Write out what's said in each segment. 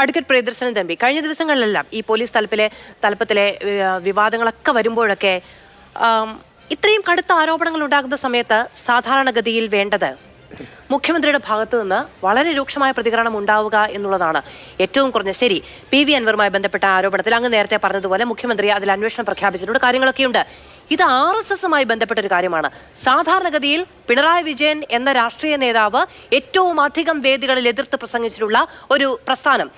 Advocate Priyadarshanan Thampi കഴിഞ്ഞ ദിവസങ്ങളിലെല്ലാം ഈ പോലീസ് തലപ്പിലെ തലപ്പത്തിലെ വിവാദങ്ങളൊക്കെ വരുമ്പോഴൊക്കെ ഇത്രയും കടുത്ത ആരോപണങ്ങൾ ഉണ്ടാകുന്ന സമയത്ത് സാധാരണഗതിയിൽ വേണ്ടത് മുഖ്യമന്ത്രിയുടെ ഭാഗത്ത് നിന്ന് വളരെ രൂക്ഷമായ പ്രതികരണം ഉണ്ടാവുക എന്നുള്ളതാണ് ഏറ്റവും കുറഞ്ഞ ശരി. പി വി അൻവറുമായി ബന്ധപ്പെട്ട ആരോപണത്തിൽ അങ്ങ് നേരത്തെ പറഞ്ഞതുപോലെ മുഖ്യമന്ത്രി അതിൽ അന്വേഷണം പ്രഖ്യാപിച്ചിട്ടുണ്ട്. കാര്യങ്ങളൊക്കെയുണ്ട്. ഇത് ആർ എസ് എസുമായി ബന്ധപ്പെട്ട ഒരു കാര്യമാണ്. സാധാരണഗതിയിൽ പിണറായി വിജയൻ എന്ന രാഷ്ട്രീയ നേതാവ് ഏറ്റവും അധികം വേദികളിൽ എതിർത്ത് പ്രസംഗിച്ചിട്ടുള്ള ഒരു പ്രസ്ഥാനം.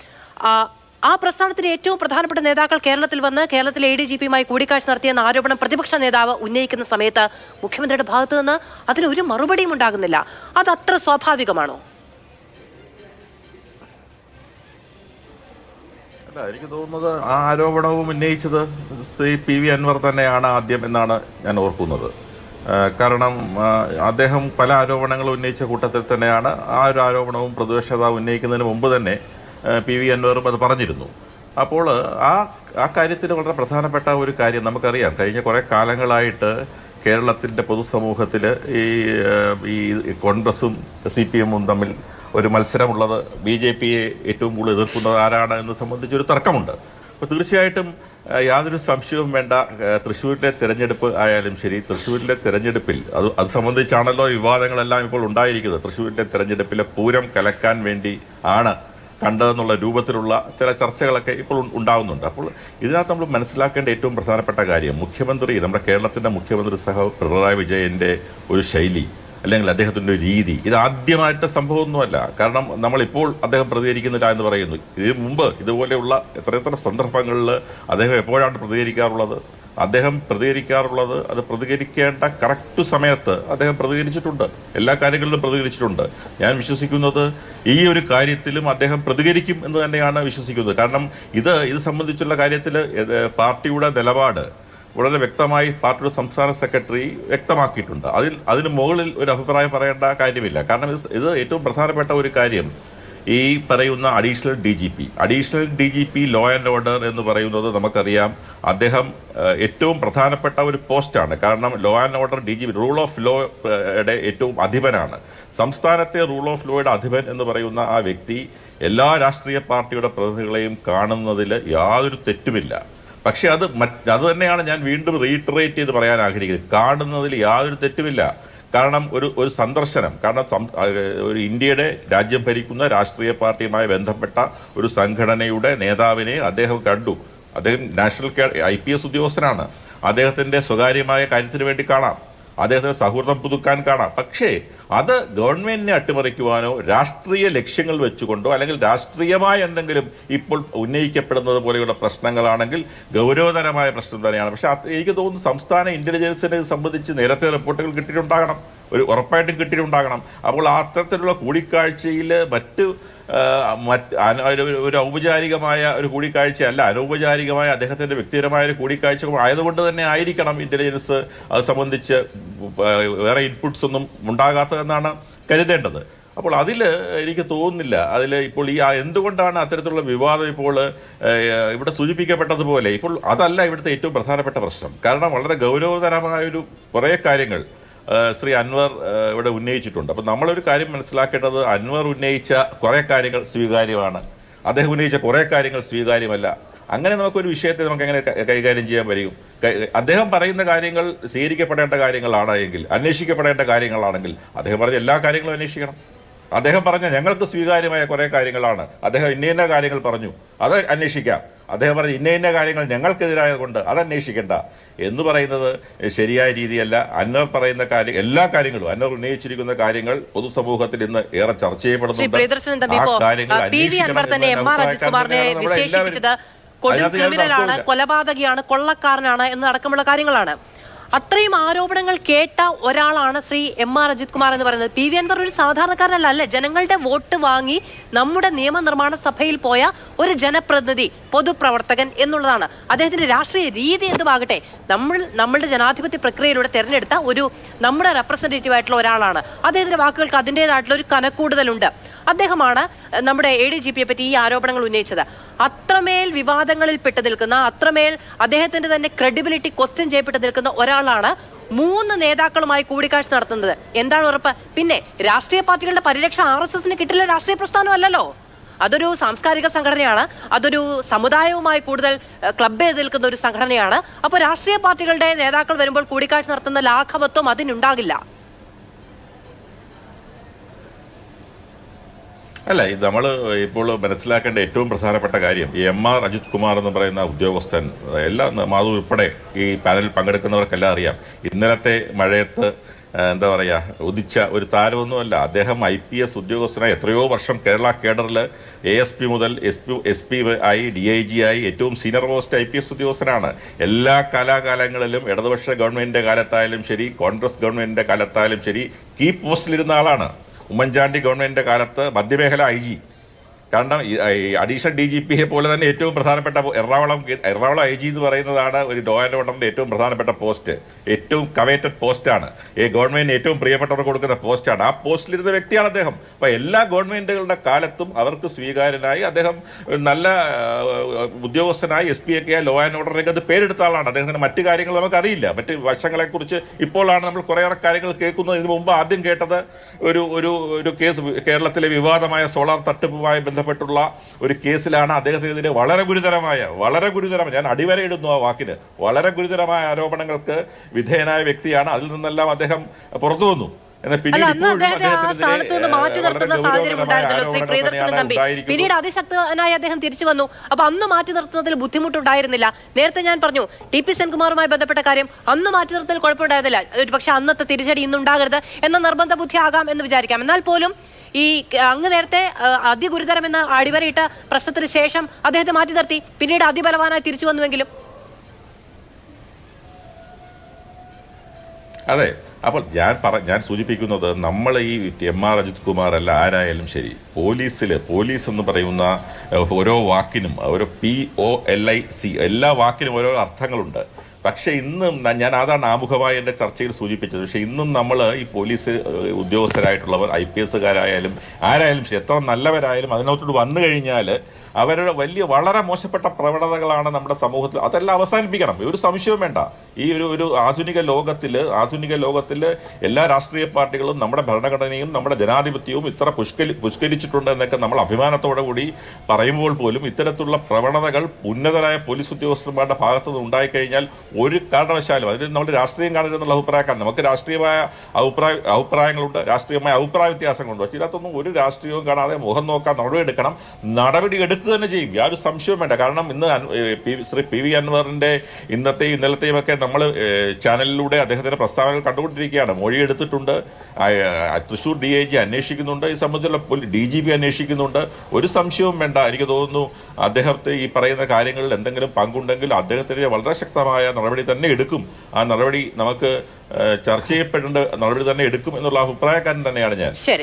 ആ, പ്രസ്ഥാനത്തിലെ ഏറ്റവും പ്രധാനപ്പെട്ട നേതാക്കൾ കേരളത്തിൽ വന്ന് കേരളത്തിലെ എ ഡി ജി പിയുമായി കൂടിക്കാഴ്ച നടത്തിയെന്ന ആരോപണം പ്രതിപക്ഷ നേതാവ് ഉന്നയിക്കുന്ന സമയത്ത് മുഖ്യമന്ത്രിയുടെ ഭാഗത്തു നിന്ന് അതിനൊരു മറുപടിയും ഉണ്ടാകുന്നില്ല. അത് അത്ര സ്വാഭാവികമാണോ? എനിക്ക് തോന്നുന്നത് ആ ആരോപണവും ഉന്നയിച്ചത് ശ്രീ പി വി അൻവർ തന്നെയാണ് ആദ്യം എന്നാണ് ഞാൻ ഓർക്കുന്നത്. കാരണം അദ്ദേഹം പല ആരോപണങ്ങളും ഉന്നയിച്ച കൂട്ടത്തിൽ തന്നെയാണ്. ആ ഒരു ആരോപണവും പ്രതിപക്ഷ നേതാവ് ഉന്നയിക്കുന്നതിന് മുമ്പ് തന്നെ പി വി അൻവറും അത് പറഞ്ഞിരുന്നു. അപ്പോൾ ആ ആ കാര്യത്തിൽ വളരെ പ്രധാനപ്പെട്ട ഒരു കാര്യം നമുക്കറിയാം. കഴിഞ്ഞ കുറേ കാലങ്ങളായിട്ട് കേരളത്തിന്റെ പൊതുസമൂഹത്തിൽ ഈ ഈ കോൺഗ്രസും സി പി എമ്മും തമ്മിൽ ഒരു മത്സരമുള്ളത് ബി ജെ പിയെ ഏറ്റവും കൂടുതൽ എതിർക്കുന്നത് ആരാണ് എന്ന് സംബന്ധിച്ചൊരു തർക്കമുണ്ട്. അപ്പോൾ തീർച്ചയായിട്ടും യാതൊരു സംശയവും വേണ്ട തൃശ്ശൂരിലെ തിരഞ്ഞെടുപ്പ് ആയാലും ശരി തൃശ്ശൂരിലെ തിരഞ്ഞെടുപ്പിൽ അത് അത് സംബന്ധിച്ചാണല്ലോ വിവാദങ്ങളെല്ലാം ഇപ്പോൾ ഉണ്ടായിരിക്കുന്നത്. തൃശ്ശൂരിലെ തിരഞ്ഞെടുപ്പിലെ പൂരം കലക്കാൻ വേണ്ടി ആണ് കണ്ടതെന്നുള്ള രൂപത്തിലുള്ള ചില ചർച്ചകളൊക്കെ ഇപ്പോൾ ഉണ്ടാകുന്നുണ്ട് അപ്പോൾ ഇതിനകത്ത് നമ്മൾ മനസ്സിലാക്കേണ്ട ഏറ്റവും പ്രധാനപ്പെട്ട കാര്യം മുഖ്യമന്ത്രി നമ്മുടെ കേരളത്തിന്റെ മുഖ്യമന്ത്രി സഹ പിണറായി വിജയന്റെ ഒരു ശൈലി അല്ലെങ്കിൽ അദ്ദേഹത്തിന്റെ രീതി. ഇത് ആദ്യമായിട്ട് സംഭവമൊന്നുമല്ല. കാരണം നമ്മളിപ്പോൾ അദ്ദേഹം പ്രതികരിക്കുന്നില്ല എന്ന് പറയുന്നു. ഇത് മുമ്പ് ഇതുപോലെയുള്ള എത്ര എത്ര സന്ദർഭങ്ങളിൽ അദ്ദേഹം എപ്പോഴാണ് പ്രതികരിക്കാറുള്ളത്? അദ്ദേഹം പ്രതികരിക്കാറുള്ളത് അത് പ്രതികരിക്കേണ്ട കറക്റ്റ് സമയത്ത് അദ്ദേഹം പ്രതികരിച്ചിട്ടുണ്ട്. എല്ലാ കാര്യങ്ങളിലും പ്രതികരിച്ചിട്ടുണ്ട്. ഞാൻ വിശ്വസിക്കുന്നത് ഈ ഒരു കാര്യത്തിലും അദ്ദേഹം പ്രതികരിക്കും എന്ന് തന്നെയാണ് വിശ്വസിക്കുന്നത്. കാരണം ഇത് ഇത് സംബന്ധിച്ചുള്ള കാര്യത്തിൽ പാർട്ടിയുടെ നിലപാട് വളരെ വ്യക്തമായി പാർട്ടിയുടെ സംസ്ഥാന സെക്രട്ടറി വ്യക്തമാക്കിയിട്ടുണ്ട്. അതിൽ അതിന് മുകളിൽ ഒരു അഭിപ്രായം പറയേണ്ട കാര്യമില്ല. കാരണം ഇത് ഇത് ഏറ്റവും പ്രധാനപ്പെട്ട ഒരു കാര്യം ഈ പറയുന്ന additional D G P. Additional D G P law and order എന്ന് പറയുന്നത് നമുക്കറിയാം അദ്ദേഹം ഏറ്റവും പ്രധാനപ്പെട്ട ഒരു പോസ്റ്റാണ്. കാരണം law and order D G P rule of ലോയുടെ ഏറ്റവും അധിപനാണ്. സംസ്ഥാനത്തെ റൂൾ ഓഫ് ലോയുടെ അധിപൻ എന്ന് പറയുന്ന ആ വ്യക്തി എല്ലാ രാഷ്ട്രീയ പാർട്ടിയുടെ പ്രതിനിധികളെയും കാണുന്നതിൽ യാതൊരു തെറ്റുമില്ല. പക്ഷേ അത് മറ്റ് അത് തന്നെയാണ് ഞാൻ വീണ്ടും റീറ്ററേറ്റ് ചെയ്ത് പറയാൻ ആഗ്രഹിക്കുന്നത്. കാണുന്നതിൽ യാതൊരു തെറ്റുമില്ല. കാരണം ഒരു ഒരു സന്ദർശനം കാരണം ഒരു ഇന്ത്യയുടെ രാജ്യം ഭരിക്കുന്ന രാഷ്ട്രീയ പാർട്ടിയുമായി ബന്ധപ്പെട്ട ഒരു സംഘടനയുടെ നേതാവിനെ അദ്ദേഹം കണ്ടു. അദ്ദേഹം നാഷണൽ ഐ പി എസ് ഉദ്യോഗസ്ഥനാണ്. അദ്ദേഹത്തിന്റെ സ്വകാര്യമായ കാര്യത്തിന് വേണ്ടി കാണാം. അദ്ദേഹത്തിന് സൗഹൃദം പുതുക്കാൻ കാണാം. പക്ഷേ അത് ഗവൺമെന്റിനെ അട്ടിമറിക്കുവാനോ രാഷ്ട്രീയ ലക്ഷ്യങ്ങൾ വെച്ചുകൊണ്ടോ അല്ലെങ്കിൽ രാഷ്ട്രീയമായ എന്തെങ്കിലും ഇപ്പോൾ ഉന്നയിക്കപ്പെടുന്നത് പോലെയുള്ള പ്രശ്നങ്ങളാണെങ്കിൽ ഗൗരവതരമായ പ്രശ്നം തന്നെയാണ്. പക്ഷേ എനിക്ക് തോന്നുന്നു സംസ്ഥാന ഇന്റലിജൻസിനെ സംബന്ധിച്ച് നേരത്തെ റിപ്പോർട്ടുകൾ കിട്ടിയിട്ടുണ്ടാകണം. ഒരു ഉറപ്പായിട്ടും കിട്ടിയിട്ടുണ്ടാകണം. അപ്പോൾ അത്തരത്തിലുള്ള കൂടിക്കാഴ്ചയിൽ മറ്റ് മറ്റ് ഒരു- ഔപചാരികമായ ഒരു കൂടിക്കാഴ്ചയല്ല അനൗപചാരികമായ അദ്ദേഹത്തിന്റെ വ്യക്തിപരമായ ഒരു കൂടിക്കാഴ്ച ആയതുകൊണ്ട് തന്നെ ആയിരിക്കണം ഇന്റലിജൻസ് അത് സംബന്ധിച്ച് വേറെ ഇൻപുട്സ് ഒന്നും ഉണ്ടാകാത്തതെന്നാണ് കരുതേണ്ടത്. അപ്പോൾ അതിൽ എനിക്ക് തോന്നുന്നില്ല അതിൽ ഇപ്പോൾ ഈ എന്തുകൊണ്ടാണ് അത്തരത്തിലുള്ള വിവാദം ഇപ്പോൾ ഇവിടെ സൂചിപ്പിക്കപ്പെട്ടതുപോലെ ഇപ്പോൾ അതല്ല ഇവിടുത്തെ ഏറ്റവും പ്രധാനപ്പെട്ട പ്രശ്നം. കാരണം വളരെ ഗൗരവതരമായ ഒരു കുറേ കാര്യങ്ങൾ ശ്രീ അൻവർ ഇവിടെ ഉന്നയിച്ചിട്ടുണ്ട്. അപ്പം നമ്മളൊരു കാര്യം മനസ്സിലാക്കേണ്ടത് അൻവർ ഉന്നയിച്ച കുറേ കാര്യങ്ങൾ സ്വീകാര്യമാണ്. അദ്ദേഹം ഉന്നയിച്ച കുറേ കാര്യങ്ങൾ സ്വീകാര്യമല്ല. അങ്ങനെ നമുക്കൊരു വിഷയത്തെ നമുക്ക് എങ്ങനെ കൈകാര്യം ചെയ്യാൻ വരും അദ്ദേഹം പറയുന്ന കാര്യങ്ങൾ സ്വീകരിക്കപ്പെടേണ്ട കാര്യങ്ങളാണ് എങ്കിൽ അന്വേഷിക്കപ്പെടേണ്ട കാര്യങ്ങളാണെങ്കിൽ അദ്ദേഹം പറഞ്ഞ എല്ലാ കാര്യങ്ങളും അന്വേഷിക്കണം. അദ്ദേഹം പറഞ്ഞ ഞങ്ങൾക്ക് സ്വീകാര്യമായ കുറേ കാര്യങ്ങളാണ്. അദ്ദേഹം ഇന്ന കാര്യങ്ങൾ പറഞ്ഞു. അത് അന്വേഷിക്കാം. അദ്ദേഹം പറഞ്ഞ ഇന്ന ഇന്ന കാര്യങ്ങൾ ഞങ്ങൾക്കെതിരായത് കൊണ്ട് അത് അന്വേഷിക്കേണ്ട എന്ന് പറയുന്നത് ശരിയായ രീതിയല്ല. അന്നർ പറയുന്ന കാര്യം എല്ലാ കാര്യങ്ങളും അന്നർ ഉന്നയിച്ചിരിക്കുന്ന കാര്യങ്ങൾ പൊതുസമൂഹത്തിൽ ഇന്ന് ഏറെ ചർച്ച ചെയ്യപ്പെടുന്നുണ്ട്. ആ കാര്യങ്ങൾ അന്വേഷിക്കണം കൊലപാതകിയാണ് കൊള്ളക്കാരനാണ് എന്നടക്കമുള്ള കാര്യങ്ങളാണ്. അത്രയും ആരോപണങ്ങൾ കേട്ട ഒരാളാണ് ശ്രീ എം ആർ അജിത് കുമാർ എന്ന് പറയുന്നത്. പി വി അൻവർ ഒരു സാധാരണക്കാരനല്ല അല്ലേ? ജനങ്ങളുടെ വോട്ട് വാങ്ങി നമ്മുടെ നിയമനിർമ്മാണ സഭയിൽ പോയ ഒരു ജനപ്രതിനിധി പൊതുപ്രവർത്തകൻ എന്നുള്ളതാണ്. അദ്ദേഹത്തിന്റെ രാഷ്ട്രീയ രീതി എന്തുമാകട്ടെ നമ്മൾ നമ്മളുടെ ജനാധിപത്യ പ്രക്രിയയിലൂടെ തെരഞ്ഞെടുത്ത ഒരു നമ്മുടെ റെപ്രസെന്റേറ്റീവ് ആയിട്ടുള്ള ഒരാളാണ്. അദ്ദേഹത്തിന്റെ വാക്കുകൾക്ക് അതിന്റെതായിട്ടുള്ള ഒരു കനക്കൂടുതലുണ്ട്. അദ്ദേഹമാണ് നമ്മുടെ എ ഡി ജി പിയെ പറ്റി ഈ ആരോപണങ്ങൾ ഉന്നയിച്ചത്. അത്രമേൽ വിവാദങ്ങളിൽ പെട്ട് നിൽക്കുന്ന അത്രമേൽ അദ്ദേഹത്തിന്റെ തന്നെ ക്രെഡിബിലിറ്റി ക്വസ്റ്റ്യൻ ചെയ്യപ്പെട്ട് നിൽക്കുന്ന ഒരാളാണ് മൂന്ന് നേതാക്കളുമായി കൂടിക്കാഴ്ച നടത്തുന്നത്. എന്താണ് ഉറപ്പ്? പിന്നെ രാഷ്ട്രീയ പാർട്ടികളുടെ പരിരക്ഷ ആർ എസ് എസിന് കിട്ടില്ല രാഷ്ട്രീയ പ്രസ്ഥാനം അല്ലല്ലോ. അതൊരു സാംസ്കാരിക സംഘടനയാണ് അതൊരു സമുദായവുമായി കൂടുതൽ ക്ലബ് ചെയ്ത് നിൽക്കുന്ന ഒരു സംഘടനയാണ്. അപ്പോൾ രാഷ്ട്രീയ പാർട്ടികളുടെ നേതാക്കൾ വരുമ്പോൾ കൂടിക്കാഴ്ച നടത്തുന്ന ലാഘവത്വം അതിനുണ്ടാകില്ല. അല്ല ഇത് നമ്മൾ ഇപ്പോൾ മനസ്സിലാക്കേണ്ട ഏറ്റവും പ്രധാനപ്പെട്ട കാര്യം എം ആർ അജിത് കുമാർ എന്ന് പറയുന്ന ഉദ്യോഗസ്ഥൻ എല്ലാ മാധു ഉൾപ്പെടെ ഈ പാനലിൽ പങ്കെടുക്കുന്നവർക്കെല്ലാം അറിയാം. ഇന്നലത്തെ മഴയത്ത് എന്താ പറയുക ഉദിച്ച ഒരു താരമൊന്നുമല്ല. അദ്ദേഹം ഐ പി എസ് ഉദ്യോഗസ്ഥനായി എത്രയോ വർഷം കേരള കേഡറിൽ എ എസ് പി മുതൽ എസ് പി എസ് പി ആയി ഡി ഐ ജി ആയി ഏറ്റവും senior most I P S ഉദ്യോഗസ്ഥനാണ്. എല്ലാ കാലാകാലങ്ങളിലും ഇടതുപക്ഷ ഗവൺമെന്റിന്റെ കാലത്തായാലും ശരി കോൺഗ്രസ് ഗവൺമെന്റിന്റെ കാലത്തായാലും ശരി കീ പോസ്റ്റിലിരുന്ന ആളാണ്. ഉമ്മൻചാണ്ടി ഗവൺമെന്റിന്റെ കാലത്ത് മധ്യമേഖല ഐ ജി കാരണം അഡീഷണൽ ഡി ജി പിയെ പോലെ തന്നെ ഏറ്റവും പ്രധാനപ്പെട്ട എറണാകുളം എറണാകുളം ഐ ജി എന്ന് പറയുന്നതാണ് ഒരു ലോ ആൻഡ് ഓർഡറിന്റെ ഏറ്റവും പ്രധാനപ്പെട്ട പോസ്റ്റ്. ഏറ്റവും കവേറ്റഡ് പോസ്റ്റാണ്. ഈ ഗവൺമെന്റ് ഏറ്റവും പ്രിയപ്പെട്ടവർ കൊടുക്കുന്ന പോസ്റ്റാണ്. ആ പോസ്റ്റിലിരുന്ന വ്യക്തിയാണ് അദ്ദേഹം. അപ്പോൾ എല്ലാ ഗവൺമെന്റുകളുടെ കാലത്തും അവർക്ക് സ്വീകാര്യനായി അദ്ദേഹം നല്ല ഉദ്യോഗസ്ഥനായി എസ് പി ഒക്കെ ലോ ആൻഡ് ഓർഡർ രംഗത്ത് പേരെടുത്ത ആളാണ്. അദ്ദേഹത്തിന് മറ്റു കാര്യങ്ങൾ നമുക്കറിയില്ല. മറ്റ് വശങ്ങളെക്കുറിച്ച് ഇപ്പോഴാണ് നമ്മൾ കുറേയേറെ കാര്യങ്ങൾ കേൾക്കുന്നത്. ഇതിനു മുമ്പ് ആദ്യം കേട്ടത് ഒരു ഒരു ഒരു കേസ് കേരളത്തിലെ വിവാദമായ സോളാർ തട്ടിപ്പുമായി ബന്ധപ്പെട്ടുള്ള ഒരു കേസിലാണ് അദ്ദേഹത്തിനെതിരെ വളരെ ഗുരുതരമായ വളരെ ഗുരുതരമായ ഞാൻ അടിവരയിടുന്നു ആ വാക്കിന്. വളരെ ഗുരുതരമായ ആരോപണങ്ങൾക്ക് വിധേയനായ വ്യക്തിയാണ് അതിൽ നിന്നെല്ലാം അദ്ദേഹം പുറത്തു വന്നു. പിന്നീട് അതിശക്തനായി അദ്ദേഹം തിരിച്ചു വന്നു. അപ്പൊ അന്ന് മാറ്റി നിർത്തുന്നതിൽ ബുദ്ധിമുട്ടുണ്ടായിരുന്നില്ല. നേരത്തെ ഞാൻ പറഞ്ഞു ടി പി സെൻകുമാറുമായി ബന്ധപ്പെട്ട കാര്യം അന്ന് മാറ്റി നിർത്തുന്നതിൽ കുഴപ്പമുണ്ടായിരുന്നില്ല. ഒരു പക്ഷെ അന്നത്തെ തിരിച്ചടി ഇന്നുണ്ടാകരുത് എന്ന നിർബന്ധ ബുദ്ധി ആകാം എന്ന് വിചാരിക്കാം. എന്നാൽ പോലും ഈ അങ്ങ് നേരത്തെ അതിഗുരുതരമെന്ന് അടിവരയിട്ട പ്രശ്നത്തിന് ശേഷം അദ്ദേഹത്തെ മാറ്റി നിർത്തി. പിന്നീട് അതിബലവാനായി തിരിച്ചു വന്നുവെങ്കിലും. അതെ അപ്പോൾ ഞാൻ പറ ഞാൻ സൂചിപ്പിക്കുന്നത് നമ്മൾ ഈ എം ആർ അജിത് കുമാർ അല്ല ആരായാലും ശരി പോലീസിൽ പോലീസ് എന്ന് പറയുന്ന ഓരോ വാക്കിനും ഓരോ P O L I C എല്ലാ വാക്കിനും ഓരോ അർത്ഥങ്ങളുണ്ട്. പക്ഷേ ഇന്നും ഞാൻ അതാണ് ആമുഖമായി എന്റെ ചർച്ചയിൽ സൂചിപ്പിച്ചത്. പക്ഷേ ഇന്നും നമ്മൾ ഈ പോലീസ് ഉദ്യോഗസ്ഥരായിട്ടുള്ളവർ ഐ പി എസ്സുകാരായാലും ആരായാലും എത്ര നല്ലവരായാലും അതിനകത്തോട്ട് വന്നു കഴിഞ്ഞാൽ അവരുടെ വലിയ വളരെ മോശപ്പെട്ട പ്രവണതകളാണ് നമ്മുടെ സമൂഹത്തിൽ. അതെല്ലാം അവസാനിപ്പിക്കണം. ഒരു സംശയവും വേണ്ട. ഈ ഒരു ഒരു ആധുനിക ലോകത്തിൽ ആധുനിക ലോകത്തിൽ എല്ലാ രാഷ്ട്രീയ പാർട്ടികളും നമ്മുടെ ഭരണഘടനയും നമ്മുടെ ജനാധിപത്യവും ഇത്ര പുഷ്കരി പുഷ്കരിച്ചിട്ടുണ്ട് എന്നൊക്കെ നമ്മൾ അഭിമാനത്തോടെ കൂടി പറയുമ്പോൾ പോലും ഇത്തരത്തിലുള്ള പ്രവണതകൾ ഉന്നതരായ പോലീസ് ഉദ്യോഗസ്ഥന്മാരുടെ ഭാഗത്തു നിന്ന് ഉണ്ടായിക്കഴിഞ്ഞാൽ ഒരു കാരണവശാലും അതിൽ നമ്മൾ രാഷ്ട്രീയം കാണരുതെന്നുള്ള അഭിപ്രായക്കാണ് നമുക്ക് രാഷ്ട്രീയമായ അഭിപ്രായ അഭിപ്രായങ്ങളുണ്ട് രാഷ്ട്രീയമായ അഭിപ്രായ വ്യത്യാസങ്ങളുണ്ട്. പക്ഷേ ഇതിനകത്തൊന്നും ഒരു രാഷ്ട്രീയവും കാണാതെ മുഖം നോക്കാൻ നടപടി എടുക്കണം നടപടി എടുക്കുക തന്നെ ചെയ്യും. യാതൊരു സംശയവും വേണ്ട. കാരണം ഇന്ന് ശ്രീ പി വി അൻവറിന്റെ ഇന്നത്തെയും ഇന്നലത്തെയും ഒക്കെ നമ്മൾ ചാനലിലൂടെ അദ്ദേഹത്തിന്റെ പ്രസ്താവനകൾ കണ്ടുകൊണ്ടിരിക്കുകയാണ്. മൊഴി എടുത്തിട്ടുണ്ട്. തൃശ്ശൂർ ഡി ഐ ജി അന്വേഷിക്കുന്നുണ്ട്. ഈ സംബന്ധിച്ചുള്ള ഡി ജി പി അന്വേഷിക്കുന്നുണ്ട്. ഒരു സംശയവും വേണ്ട. എനിക്ക് തോന്നുന്നു അദ്ദേഹത്തെ ഈ പറയുന്ന കാര്യങ്ങളിൽ എന്തെങ്കിലും പങ്കുണ്ടെങ്കിൽ അദ്ദേഹത്തിന്റെ വളരെ ശക്തമായ നടപടി തന്നെ എടുക്കും. ആ നടപടി നമുക്ക് ചർച്ച ചെയ്യപ്പെടേണ്ട നടപടി തന്നെ എടുക്കും എന്നുള്ള അഭിപ്രായക്കാരൻ തന്നെയാണ് ഞാൻ.